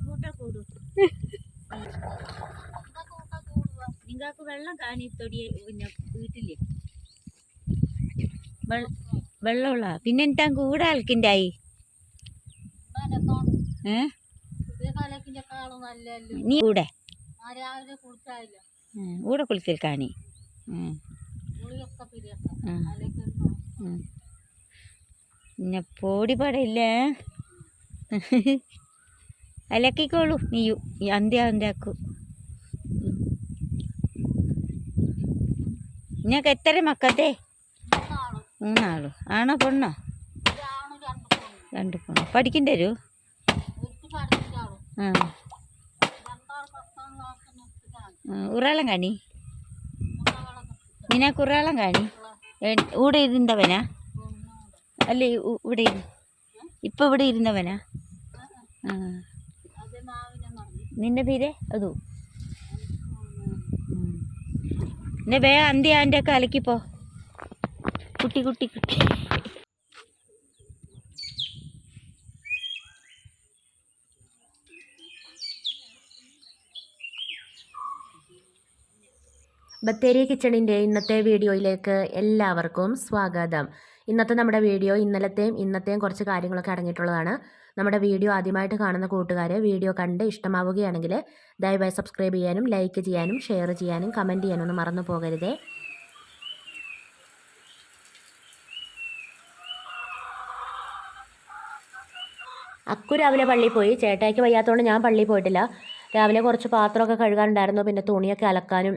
കൂട്ടാ കൂടും. നിങ്ങൾക്ക് വെള്ളം കാണി തൊടിയ പിന്നെ വീട്ടിൽ. വെള്ള- വെള്ളമുള്ള പിന്നെ എന്താ കൂടെ ആൾക്കിണ്ടായി ഏ? നീ കൂടെ? കൂടെ കുളിക്കൽ കാണി. ഉം, പിന്നെ പോടി പടയില്ലേ? അലക്കിക്കോളൂ. നീയു അന്ത്യ അന്ത്യാക്കു നിങ്ങൾക്ക് എത്ര മക്കത്തെ? മൂന്നാൾ. ആണോ പെണ്ണോ? രണ്ട് പെണ്ണും. രണ്ട് പെണ്ണോ പഠിക്കണ്ടേ ഒരു ഒരുത്തി പഠിച്ചിട്ടാളും ആ. രണ്ടാൾ പത്താം ക്ലാസ് നിർത്തിട്ടാണ് ആ, ഉറാളം കാണി. നിനക്ക് ഉറാളം കാണി? ഊടെ ഇരുന്നവനാ അല്ലേ ഇവിടെ ഇപ്പൊ ഇവിടെ ഇരുന്നവനാ? നിന്റെ പേര്? അതോ. എന്നെ വേ അന്തി ആന്റെ ഒക്കെ അലക്കിപ്പോ കുട്ടി കുട്ടി കുട്ടി. ബത്തേരി കിച്ചണിന്റെ ഇന്നത്തെ വീഡിയോയിലേക്ക് എല്ലാവർക്കും സ്വാഗതം. ഇന്നത്തെ നമ്മുടെ വീഡിയോ ഇന്നലത്തെയും ഇന്നത്തെയും കുറച്ച് കാര്യങ്ങളൊക്കെ അടങ്ങിയിട്ടുള്ളതാണ്. നമ്മുടെ വീഡിയോ ആദ്യമായിട്ട് കാണുന്ന കൂട്ടുകാർ വീഡിയോ കണ്ട് ഇഷ്ടമാവുകയാണെങ്കിൽ ദയവായി സബ്സ്ക്രൈബ് ചെയ്യാനും ലൈക്ക് ചെയ്യാനും ഷെയർ ചെയ്യാനും കമന്റ് ചെയ്യാനും ഒന്നും മറന്നു പോകരുതേ. അക്കു രാവിലെ പള്ളിയിൽ പോയി. ചേട്ടായിക്ക് വയ്യാത്തതുകൊണ്ട് ഞാൻ പള്ളിയിൽ പോയിട്ടില്ല. രാവിലെ കുറച്ച് പാത്രമൊക്കെ കഴുകാനുണ്ടായിരുന്നു. പിന്നെ തുണിയൊക്കെ അലക്കാനും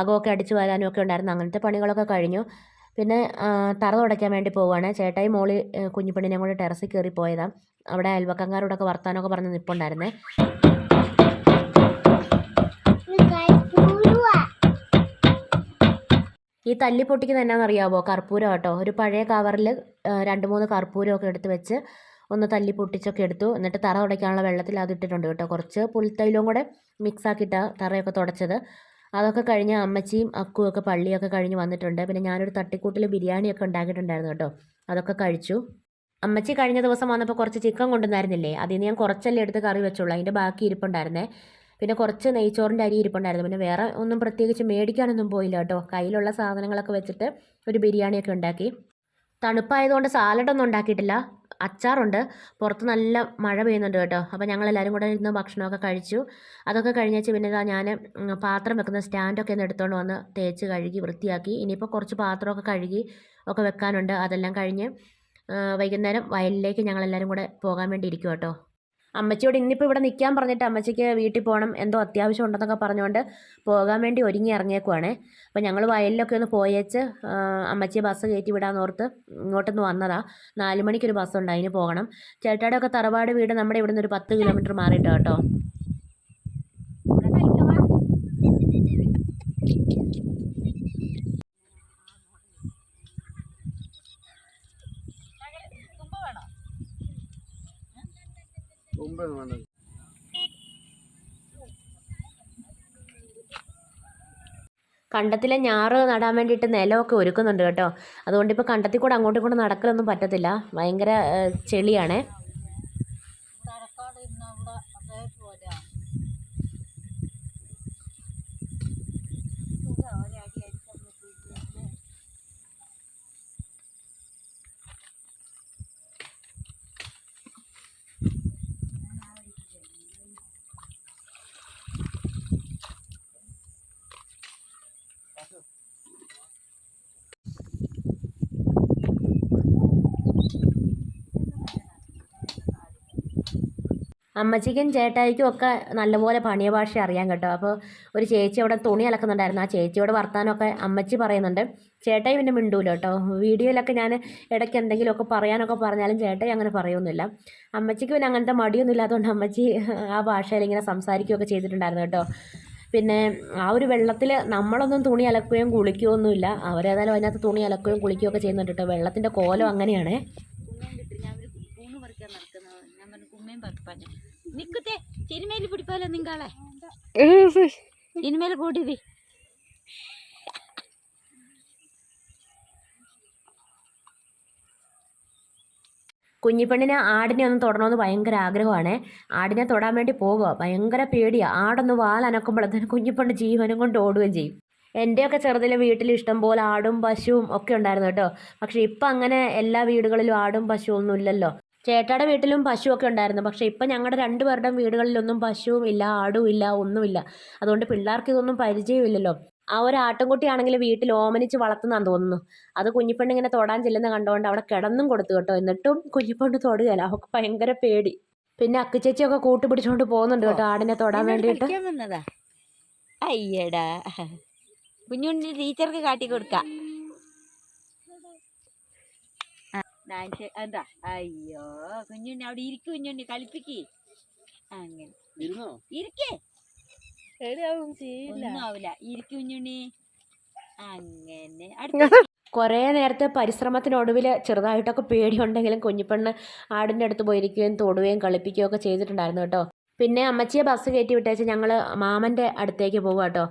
അകമൊക്കെ അടിച്ചു വരാനും ഒക്കെ ഉണ്ടായിരുന്നു. അങ്ങനത്തെ പണികളൊക്കെ കഴിഞ്ഞു. പിന്നെ തറ തുടയ്ക്കാൻ വേണ്ടി പോവുകയാണ് ചേട്ടായി മോളി ഏ, കൊണ്ട് ടെറസിൽ കയറി പോയതാണ് അവിടെ അയൽവക്കക്കാരോടൊക്കെ വർത്താനമൊക്കെ പറഞ്ഞ് നിൽപ്പുണ്ടായിരുന്നേ ഈ തല്ലി പൊട്ടിക്കുന്ന എന്നാണെന്നറിയാവോ കർപ്പൂരം കേട്ടോ ഒരു പഴയ കവറിൽ രണ്ട് മൂന്ന് കർപ്പൂരമൊക്കെ എടുത്ത് വെച്ച് ഒന്ന് തല്ലി പൊട്ടിച്ചൊക്കെ എടുത്തു. എന്നിട്ട് തറ തുടയ്ക്കാനുള്ള വെള്ളത്തിൽ അത് ഇട്ടിട്ടുണ്ട് കേട്ടോ. കുറച്ച് പുൽത്തൈലവും കൂടെ മിക്സ് ആക്കിയിട്ടാണ് തറയൊക്കെ തുടച്ചത്. അതൊക്കെ കഴിഞ്ഞ് അമ്മച്ചിയും അക്കുവും ഒക്കെ പള്ളിയൊക്കെ കഴിഞ്ഞ് വന്നിട്ടുണ്ട്. പിന്നെ ഞാനൊരു തട്ടിക്കൂട്ടിൽ ബിരിയാണിയൊക്കെ ഉണ്ടാക്കിയിട്ടുണ്ടായിരുന്നു കേട്ടോ. അതൊക്കെ കഴിച്ചു. അമ്മച്ചി കഴിഞ്ഞ ദിവസം വന്നപ്പോൾ കുറച്ച് ചിക്കൻ കൊണ്ടുവന്നായിരുന്നില്ലേ? അതിൽ നിന്ന് ഞാൻ കുറച്ചല്ലേ എടുത്ത് കറി വെച്ചുള്ളൂ. അതിന്റെ ബാക്കി ഇരിപ്പുണ്ടായിരുന്നേ. പിന്നെ കുറച്ച് നെയ്ച്ചോറിന്റെ അരി ഇരിപ്പുണ്ടായിരുന്നു. പിന്നെ വേറെ ഒന്നും പ്രത്യേകിച്ച് മേടിക്കാനൊന്നും പോയില്ല കേട്ടോ. കയ്യിലുള്ള സാധനങ്ങളൊക്കെ വെച്ചിട്ട് ഒരു ബിരിയാണിയൊക്കെ ഉണ്ടാക്കി. തണുപ്പായതുകൊണ്ട് സാലഡൊന്നും ഉണ്ടാക്കിയിട്ടില്ല. അച്ചാറുണ്ട്. പുറത്ത് നല്ല മഴ പെയ്യുന്നുണ്ട് കേട്ടോ. അപ്പോൾ ഞങ്ങൾ എല്ലാവരും കൂടെ ഇരുന്ന് ഭക്ഷണമൊക്കെ കഴിച്ചു. അതൊക്കെ കഴിഞ്ഞേച്ച് പിന്നെ ഇതാ ഞാൻ പാത്രം വെക്കുന്ന സ്റ്റാൻഡൊക്കെ ഒന്ന് എടുത്തുകൊണ്ട് വന്ന് തേച്ച് കഴുകി വൃത്തിയാക്കി. ഇനിയിപ്പോൾ കുറച്ച് പാത്രമൊക്കെ കഴുകി ഒക്കെ വെക്കാനുണ്ട്. അതെല്ലാം കഴിഞ്ഞ് വൈകുന്നേരം വയലിലേക്ക് ഞങ്ങളെല്ലാവരും കൂടെ പോകാൻ വേണ്ടി ഇരിക്കും കേട്ടോ അമ്മച്ചിയോട് ഇന്നിപ്പോൾ ഇവിടെ നിൽക്കാൻ പറഞ്ഞിട്ട് അമ്മച്ചിക്ക് വീട്ടിൽ പോകണം എന്തോ അത്യാവശ്യം ഉണ്ടെന്നൊക്കെ പറഞ്ഞുകൊണ്ട് പോകാൻ വേണ്ടി ഒരുങ്ങി ഇറങ്ങിയേക്കുവാണ്. അപ്പോൾ ഞങ്ങൾ വയലിലൊക്കെ ഒന്ന് പോയേച്ച് അമ്മച്ചിയെ ബസ് കയറ്റി വിടാൻ ഓർത്ത് ഇങ്ങോട്ടൊന്ന് വന്നതാണ് നാല് മണിക്കൊരു ബസ്സുണ്ട് അതിന് പോകണം. ചേട്ടായുടെ ഒക്കെ തറവാട് വീട് നമ്മുടെ ഇവിടുന്ന് ഒരു പത്ത് കിലോമീറ്റർ മാറിയിട്ടോ കേട്ടോ. കണ്ടത്തിലെ ഞാറ് നടാൻ വേണ്ടിയിട്ട് നിലമൊക്കെ ഒരുക്കുന്നുണ്ട് കേട്ടോ. അതുകൊണ്ട് ഇപ്പോൾ കണ്ടത്തിൽ കൂടെ അങ്ങോട്ടും ഇങ്ങോട്ടും നടക്കലൊന്നും പറ്റത്തില്ല. ഭയങ്കര ചെളിയാണേ. അമ്മച്ചിക്കും ചേട്ടായിക്കും ഒക്കെ നല്ലപോലെ പണിയ ഭാഷ അറിയാം കേട്ടോ. അപ്പോൾ ഒരു ചേച്ചി അവിടെ തുണി അലക്കുന്നുണ്ടായിരുന്നു. ആ ചേച്ചിയോട് വർത്താനമൊക്കെ അമ്മച്ചി പറയുന്നുണ്ട്. ചേട്ടായി പിന്നെ മിണ്ടൂല കേട്ടോ. വീഡിയോയിലൊക്കെ ഞാൻ ഇടയ്ക്ക് എന്തെങ്കിലുമൊക്കെ പറയാനൊക്കെ പറഞ്ഞാലും ചേട്ടായി അങ്ങനെ പറയൊന്നുമില്ല അമ്മച്ചിക്ക് പിന്നെ അങ്ങനത്തെ മടിയൊന്നും ഇല്ലാത്തതുകൊണ്ട് അമ്മച്ചി ആ ഭാഷയിൽ ഇങ്ങനെ സംസാരിക്കുകയൊക്കെ ചെയ്തിട്ടുണ്ടായിരുന്നു കേട്ടോ. പിന്നെ ആ ഒരു വെള്ളത്തിൽ നമ്മളൊന്നും തുണി അലക്കുകയും കുളിക്കുകയൊന്നുമില്ല. അവരേതായാലും അതിനകത്ത് തുണി അലക്കുകയും കുളിക്കുകയൊക്കെ ചെയ്യുന്നുണ്ട് കേട്ടോ. വെള്ളത്തിന്റെ കോലം അങ്ങനെയാണേ കുമ്മയും കിട്ടി ഞാൻ ഒരു കൂണ് പറിക്കാൻ നടക്കുന്നത് ചിരുമേൽ കൂട്ടിത് കുഞ്ഞിപ്പെണ്ണിന് ആടിനെ ഒന്ന് തൊടണമെന്ന് ഭയങ്കര ആഗ്രഹമാണ്. ആടിനെ തൊടാൻ വേണ്ടി പോകുക ഭയങ്കര പേടിയാണ് ആടൊന്ന് വാലനക്കുമ്പോഴത്തേന് കുഞ്ഞിപ്പെണ്ണ് ജീവനും കൊണ്ട് ഓടുകയും ചെയ്യും. എന്റെയൊക്കെ ചെറുതിലെ വീട്ടിൽ ഇഷ്ടം പോലെ ആടും പശുവും ഒക്കെ ഉണ്ടായിരുന്നു കേട്ടോ. പക്ഷേ ഇപ്പം അങ്ങനെ എല്ലാ വീടുകളിലും ആടും പശുവും ഒന്നും ഇല്ലല്ലോ. ചേട്ടായുടെ വീട്ടിലും പശുവൊക്കെ ഉണ്ടായിരുന്നു. പക്ഷേ ഇപ്പം ഞങ്ങളുടെ രണ്ടുപേരുടെയും വീടുകളിലൊന്നും പശുവും ഇല്ല ആടും ഇല്ല ഒന്നുമില്ല. അതുകൊണ്ട് പിള്ളേർക്ക് ഇതൊന്നും പരിചയമില്ലല്ലോ. ആ ഒരു ആട്ടിൻകുട്ടിയാണെങ്കിൽ വീട്ടിൽ ഓമനിച്ച് വളർത്തുന്നതാന്ന് തോന്നുന്നു. അത് കുഞ്ഞിപ്പെണ്ണ് ഇങ്ങനെ തൊടാൻ ചെല്ലുന്ന കണ്ടുകൊണ്ട് അവിടെ കിടന്നും കൊടുത്തു കേട്ടോ. എന്നിട്ടും കുഞ്ഞിപ്പെണ്ണ് തൊടുകയല്ല. അവൾക്ക് ഭയങ്കര പേടി. പിന്നെ അക്കുചേച്ചിയൊക്കെ കൂട്ടുപിടിച്ചുകൊണ്ട് പോകുന്നുണ്ട് കേട്ടോ ആടിനെ തൊടാൻ വേണ്ടിട്ട് വേണ്ടിയിട്ട്. അയ്യടാ. കുഞ്ഞുണ്ണി ടീച്ചർക്ക് കാട്ടി കൊടുക്ക ഡാൻസ് എന്താ? അയ്യോ കുഞ്ഞുണ്ണി അവിടെ ഇരിക്കും കുഞ്ഞുണ്ണി കളിപ്പിക്ക്. അങ്ങനെ. ഇരുന്നോ? ഇരിക്കേ. ശരിയാവും ചെയ്യില്ല ഒന്നും ഇരിക്കും കുഞ്ഞുണ്ണി. അങ്ങനെ. അടുത്ത. കുറേ നേരത്തെ പരിശ്രമത്തിനൊടുവിൽ ചെറുതായിട്ടൊക്കെ പേടിയുണ്ടെങ്കിലും കുഞ്ഞിപ്പെണ്ണ് ആടിന്റെ അടുത്ത് പോയിരിക്കുകയും തൊടുകയും കളിപ്പിക്കുകയും ഒക്കെ ചെയ്തിട്ടുണ്ടായിരുന്നു കേട്ടോ. പിന്നെ അമ്മച്ചിയെ ബസ് കയറ്റി വിട്ടേച്ച് ഞങ്ങൾ മാമന്റെ അടുത്തേക്ക് പോകുക കേട്ടോ.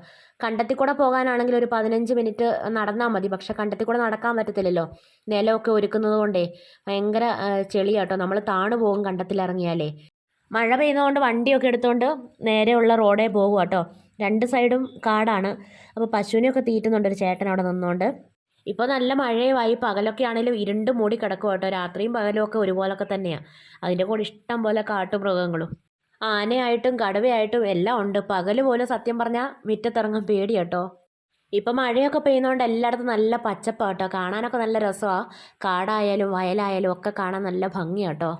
കണ്ടത്തിൽ കൂടെ പോകാനാണെങ്കിൽ ഒരു പതിനഞ്ച് മിനിറ്റ് നടന്നാൽ മതി. പക്ഷെ കണ്ടത്തിക്കൂടെ നടക്കാൻ പറ്റത്തില്ലല്ലോ. നിലമൊക്കെ ഒരുക്കുന്നത് കൊണ്ടേ ഭയങ്കര ചെളിയാട്ടോ. നമ്മൾ താണു പോകും കണ്ടത്തിലിറങ്ങിയാലേ. മഴ പെയ്യുന്നതുകൊണ്ട് വണ്ടിയൊക്കെ എടുത്തുകൊണ്ട് നേരെയുള്ള റോഡേ പോകുക കേട്ടോ. രണ്ട് സൈഡും കാടാണ്. അപ്പോൾ പശുവിനെയൊക്കെ തീറ്റുന്നുണ്ട് ഒരു ചേട്ടൻ അവിടെ നിന്നുകൊണ്ട് ഇപ്പോൾ നല്ല മഴയുമായി പകലൊക്കെ ആണെങ്കിലും ഇരുണ്ട് മൂടി കിടക്കും കേട്ടോ. രാത്രിയും പകലും ഒക്കെ ഒരുപോലൊക്കെ തന്നെയാണ് അതിന്റെ കൂടെ ഇഷ്ടം പോലെ കാട്ടുമൃഗങ്ങളും. ആനയായിട്ടും കടുവയായിട്ടും എല്ലാം ഉണ്ട്. പകൽ പോലും സത്യം പറഞ്ഞാൽ മുറ്റത്തിറങ്ങാൻ പേടി കേട്ടോ. ഇപ്പം മഴയൊക്കെ പെയ്യുന്നതുകൊണ്ട് എല്ലായിടത്തും നല്ല പച്ചപ്പാട്ടോ കാണാനൊക്കെ നല്ല രസമാണ് കാടായാലും വയലായാലും ഒക്കെ കാണാൻ നല്ല ഭംഗിയാണ്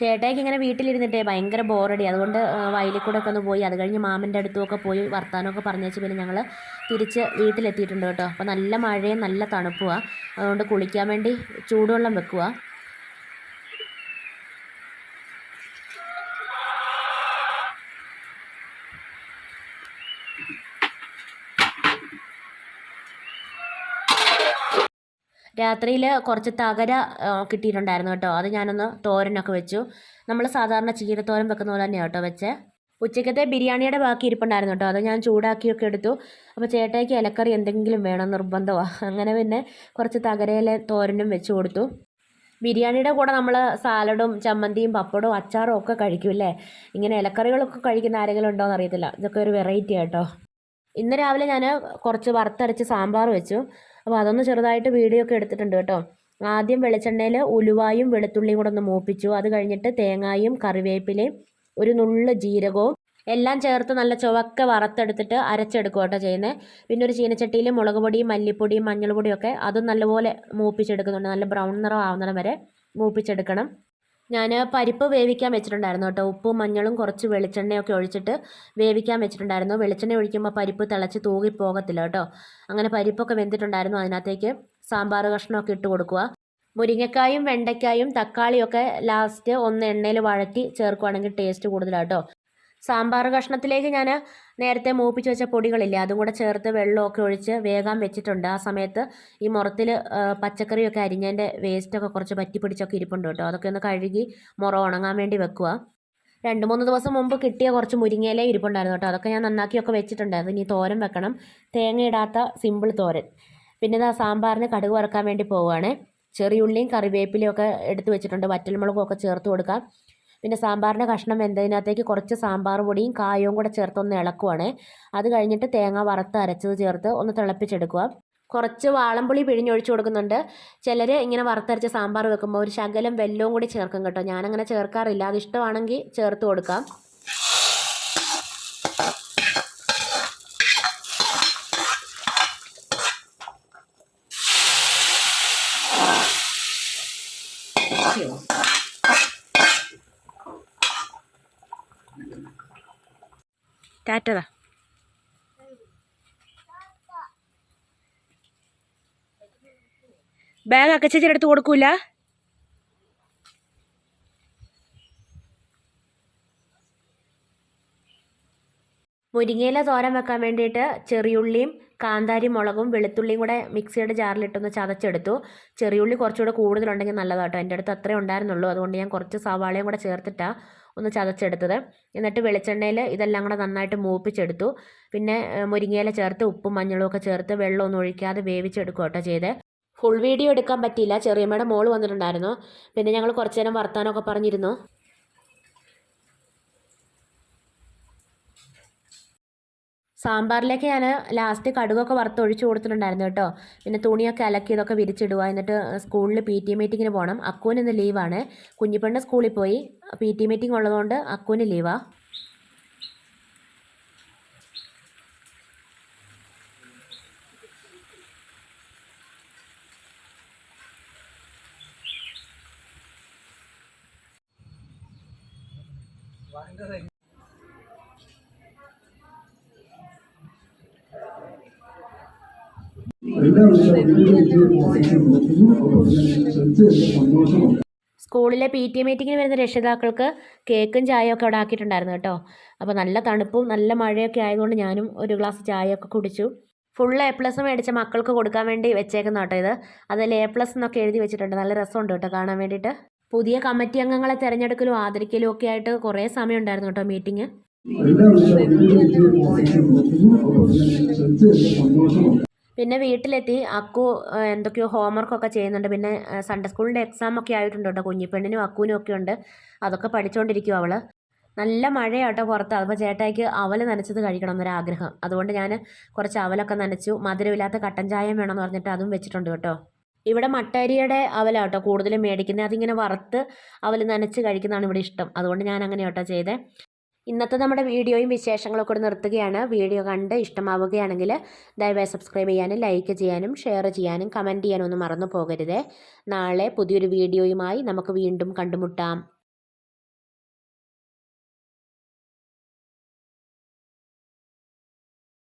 ചേട്ടായിക്ക് ഇങ്ങനെ വീട്ടിലിരുന്നിട്ടേ ഭയങ്കര ബോറടി. അതുകൊണ്ട് വയലിൽ കൂടെ ഒക്കെ ഒന്ന് പോയി. അത് കഴിഞ്ഞ് മാമന്റെ അടുത്തുമൊക്കെ പോയി വർത്താനമൊക്കെ പറഞ്ഞേച്ച് പിന്നെ ഞങ്ങൾ തിരിച്ച് വീട്ടിലെത്തിയിട്ടുണ്ട് കേട്ടോ. അപ്പോൾ നല്ല മഴയും നല്ല തണുപ്പുമാണ് അതുകൊണ്ട് കുളിക്കാൻ വേണ്ടി ചൂടുവെള്ളം വെക്കുക രാത്രിയിൽ കുറച്ച് തകര കിട്ടിയിട്ടുണ്ടായിരുന്നു കേട്ടോ. അത് ഞാനൊന്ന് തോരനൊക്കെ വെച്ചു. നമ്മൾ സാധാരണ ചീരത്തോരൻ വെക്കുന്ന പോലെ തന്നെയാണ് കേട്ടോ വെച്ചേ. ഉച്ചക്കത്തെ ബിരിയാണിയുടെ ബാക്കി ഇരിപ്പുണ്ടായിരുന്നു കേട്ടോ. അത് ഞാൻ ചൂടാക്കിയൊക്കെ എടുത്തു. അപ്പോൾ ചേട്ടായിക്ക് ഇലക്കറി എന്തെങ്കിലും വേണം നിർബന്ധമാണ് അങ്ങനെ പിന്നെ കുറച്ച് തകരയിലെ തോരനും വെച്ച് കൊടുത്തു. ബിരിയാണിയുടെ കൂടെ നമ്മൾ സാലഡും ചമ്മന്തിയും പപ്പടവും അച്ചാറും ഒക്കെ കഴിക്കും അല്ലേ? ഇങ്ങനെ ഇലക്കറികളൊക്കെ കഴിക്കുന്ന ആരെങ്കിലും ഉണ്ടോ എന്നറിയത്തില്ല ഇതൊക്കെ ഒരു വെറൈറ്റി ആട്ടോ ഇന്ന് രാവിലെ ഞാൻ കുറച്ച് വറുത്തരച്ച് സാമ്പാർ വെച്ചു. അപ്പോൾ അതൊന്ന് ചെറുതായിട്ട് വീഡിയോ ഒക്കെ എടുത്തിട്ടുണ്ട് കേട്ടോ. ആദ്യം വെളിച്ചെണ്ണയിൽ ഉലുവായും വെളുത്തുള്ളിയും കൂടെ ഒന്ന് മൂപ്പിച്ചു. അത് കഴിഞ്ഞിട്ട് തേങ്ങായും കറിവേപ്പിലയും ഒരു നുള്ള് ജീരകവും എല്ലാം ചേർത്ത് നല്ല ചുവക്ക വറുത്തെടുത്തിട്ട് അരച്ചെടുക്കുക കേട്ടോ ചെയ്യുന്നത് പിന്നെ ഒരു ചീനച്ചട്ടിയിൽ മുളക് പൊടിയും മല്ലിപ്പൊടിയും മഞ്ഞൾപ്പൊടിയും ഒക്കെ അതും നല്ലപോലെ മൂപ്പിച്ചെടുക്കുന്നുണ്ട്. നല്ല ബ്രൗൺ നിറം ആവുന്നിടം വരെ മൂപ്പിച്ചെടുക്കണം. ഞാൻ പരിപ്പ് വേവിക്കാൻ വെച്ചിട്ടുണ്ടായിരുന്നു കേട്ടോ. ഉപ്പും മഞ്ഞളും കുറച്ച് വെളിച്ചെണ്ണയൊക്കെ ഒഴിച്ചിട്ട് വേവിക്കാൻ വെച്ചിട്ടുണ്ടായിരുന്നു. വെളിച്ചെണ്ണ ഒഴിക്കുമ്പോൾ പരിപ്പ് തിളച്ച് തൂകി പോകത്തില്ല കേട്ടോ. അങ്ങനെ പരിപ്പൊക്കെ വെന്തിട്ടുണ്ടായിരുന്നു അതിനകത്തേക്ക്. സാമ്പാർ കഷ്ണമൊക്കെ ഇട്ട് കൊടുക്കുക മുരിങ്ങക്കായും വെണ്ടയ്ക്കായും തക്കാളിയൊക്കെ ലാസ്റ്റ് ഒന്ന് എണ്ണയിൽ വഴറ്റി ചേർക്കുകയാണെങ്കിൽ ടേസ്റ്റ് കൂടുതലാണ് കേട്ടോ. സാമ്പാർ കഷ്ണത്തിലേക്ക് ഞാൻ നേരത്തെ മൂപ്പിച്ച് വെച്ച പൊടികളില്ലേ അതും കൂടെ ചേർത്ത് വെള്ളമൊക്കെ ഒഴിച്ച് വേഗം വെച്ചിട്ടുണ്ട്. ആ സമയത്ത് ഈ മുറത്തിൽ പച്ചക്കറിയൊക്കെ അരിഞ്ഞതിന്റെ വേസ്റ്റൊക്കെ കുറച്ച് പറ്റി പിടിച്ചൊക്കെ ഇരിപ്പുണ്ട് കേട്ടോ. അതൊക്കെ ഒന്ന് കഴുകി മുറ ഉണങ്ങാൻ വേണ്ടി വെക്കുക രണ്ട് മൂന്ന് ദിവസം മുമ്പ് കിട്ടിയ കുറച്ച് മുരിങ്ങയില ഇരിപ്പുണ്ടായിരുന്നു കേട്ടോ. അതൊക്കെ ഞാൻ നന്നാക്കിയൊക്കെ വെച്ചിട്ടുണ്ടായിരുന്നു. ഇനി തോരൻ വെക്കണം. തേങ്ങ ഇടാത്ത സിമ്പിൾ തോരൻ. പിന്നെ ഇതാ സാമ്പാറിന് കടുക് വറക്കാൻ വേണ്ടി പോവുകയാണ്. ചെറിയുള്ളിയും കറിവേപ്പിലയും ഒക്കെ എടുത്ത് വെച്ചിട്ടുണ്ട്. വറ്റൽമുളകും ഒക്കെ ചേർത്ത് കൊടുക്കാം. പിന്നെ സാമ്പാറിന്റെ കഷ്ണം വെന്തതിനകത്തേക്ക് കുറച്ച് സാമ്പാർ പൊടിയും കായവും കൂടെ ചേർത്ത് ഒന്ന് ഇളക്കുവാണ്. അത് കഴിഞ്ഞിട്ട് തേങ്ങ വറുത്ത് അരച്ചത് ചേർത്ത് ഒന്ന് തിളപ്പിച്ചെടുക്കുക. കുറച്ച് വാളംപുളി പിഴിഞ്ഞൊഴിച്ച് കൊടുക്കുന്നുണ്ട്. ചിലർ ഇങ്ങനെ വറുത്തരച്ച സാമ്പാർ വെക്കുമ്പോൾ ഒരു ശകലം വെല്ലവും കൂടി ചേർക്കും കേട്ടോ. ഞാനങ്ങനെ ചേർക്കാറില്ല. അത് ഇഷ്ടമാണെങ്കിൽ ചേർത്ത് കൊടുക്കാം. ടാറ്റതാ ബാഗ് അക്കച്ചേച്ചിയുടെ അടുത്ത് കൊടുക്കൂല? മുരിങ്ങയില തോരൻ വെക്കാൻ വേണ്ടിയിട്ട് ചെറിയുള്ളിയും കാന്താരി മുളകും വെളുത്തുള്ളിയും കൂടെ മിക്സിയുടെ ജാറിലിട്ടൊന്ന് ചതച്ചെടുത്തു. ചെറിയുള്ളി കുറച്ചുകൂടെ കൂടുതലുണ്ടെങ്കിൽ നല്ലതാട്ടോ. എന്റെ അടുത്ത് അത്രേ ഉണ്ടായിരുന്നുള്ളൂ. അതുകൊണ്ട് ഞാൻ കുറച്ച് സവാളയും കൂടെ ചേർത്തിട്ടാണ് ഒന്ന് ചതച്ചെടുത്തത്. എന്നിട്ട് വെളിച്ചെണ്ണയിൽ ഇതെല്ലാം കൂടെ നന്നായിട്ട് മൂപ്പിച്ചെടുത്തു. പിന്നെ മുരിങ്ങയില ചേർത്ത് ഉപ്പും മഞ്ഞളും ഒക്കെ ചേർത്ത് വെള്ളമൊന്നും ഒഴിക്കാതെ വേവിച്ചെടുക്കുക കേട്ടോ ചെയ്തേ. ഫുൾ വീഡിയോ എടുക്കാൻ പറ്റിയില്ല. ചെറിയമ്മയുടെ മോൾ വന്നിട്ടുണ്ടായിരുന്നു. പിന്നെ ഞങ്ങൾ കുറച്ച് നേരം വർത്താനമൊക്കെ പറഞ്ഞിരുന്നു. സാമ്പാറിലേക്ക് ഞാൻ ലാസ്റ്റ് കടുകൊക്കെ വറുത്ത് ഒഴിച്ച് കൊടുത്തിട്ടുണ്ടായിരുന്നു കേട്ടോ. പിന്നെ തുണിയൊക്കെ അലക്കി ഇതൊക്കെ വിരിച്ചിടുക. എന്നിട്ട് സ്കൂളിൽ പി ടി മീറ്റിങ്ങിന് പോകണം അക്കൂന് ഇന്ന് ലീവാണ് കുഞ്ഞിപ്പെണ്ണ് സ്കൂളിൽ പോയി. പി ടി മീറ്റിംഗ് ഉള്ളതുകൊണ്ട് അക്കുവിന് ലീവാ സ്കൂളിലെ പി ടി എ മീറ്റിങ്ങിന് വരുന്ന രക്ഷിതാക്കൾക്ക് കേക്കും ചായയൊക്കെ അവിടെ ആക്കിയിട്ടുണ്ടായിരുന്നു കേട്ടോ. അപ്പോൾ നല്ല തണുപ്പും നല്ല മഴയൊക്കെ ആയതുകൊണ്ട് ഞാനും ഒരു ഗ്ലാസ് ചായയൊക്കെ കുടിച്ചു. ഫുൾ എ പ്ലസ് മേടിച്ച മക്കൾക്ക് കൊടുക്കാൻ വേണ്ടി വെച്ചേക്കുന്ന കേട്ടോ ഇത്. അതിൽ എ പ്ലസ് എന്നൊക്കെ എഴുതി വെച്ചിട്ടുണ്ട്. നല്ല രസമുണ്ട് കേട്ടോ കാണാൻ വേണ്ടിയിട്ട്. പുതിയ കമ്മിറ്റി അംഗങ്ങളെ തിരഞ്ഞെടുക്കലും ആദരിക്കലും ഒക്കെ ആയിട്ട് കുറേ സമയം ഉണ്ടായിരുന്നു കേട്ടോ മീറ്റിംഗ്. പിന്നെ വീട്ടിലെത്തി അക്കു എന്തൊക്കെയോ ഹോംവർക്കൊക്കെ ചെയ്യുന്നുണ്ട്. പിന്നെ സൺഡേ സ്കൂളിന്റെ എക്സാം ഒക്കെ ആയിട്ടുണ്ട് കേട്ടോ കുഞ്ഞിപ്പെണ്ണിനും അക്കുവിനും ഒക്കെ ഉണ്ട്. അതൊക്കെ പഠിച്ചുകൊണ്ടിരിക്കും അവൾ നല്ല മഴയാട്ടോ പുറത്ത്. അപ്പോൾ ചേട്ടായിക്ക് അവൽ നനച്ചത് കഴിക്കണം എന്നൊരാഗ്രഹം. അതുകൊണ്ട് ഞാൻ കുറച്ച് അവലൊക്കെ നനച്ചു. മധുരമില്ലാത്ത കട്ടൻ ചായയും വേണമെന്ന് പറഞ്ഞിട്ട് അതും വെച്ചിട്ടുണ്ട് കേട്ടോ. ഇവിടെ മട്ടരിയുടെ അവലാട്ടോ കൂടുതലും മേടിക്കുന്നത്. അതിങ്ങനെ വറുത്ത് അവൽ നനച്ച് കഴിക്കുന്നതാണ് ഇവിടെ ഇഷ്ടം. അതുകൊണ്ട് ഞാൻ അങ്ങനെ കേട്ടോ ചെയ്തേ. ഇന്നത്തെ നമ്മുടെ വീഡിയോയും വിശേഷങ്ങളും കൂടെ നിർത്തുകയാണ്. വീഡിയോ കണ്ട് ഇഷ്ടമാവുകയാണെങ്കിൽ ദയവായി സബ്സ്ക്രൈബ് ചെയ്യാനും ലൈക്ക് ചെയ്യാനും ഷെയർ ചെയ്യാനും കമന്റ് ചെയ്യാനും ഒന്നും മറന്നു പോകരുതേ. നാളെ പുതിയൊരു വീഡിയോയുമായി നമുക്ക് വീണ്ടും കണ്ടുമുട്ടാം.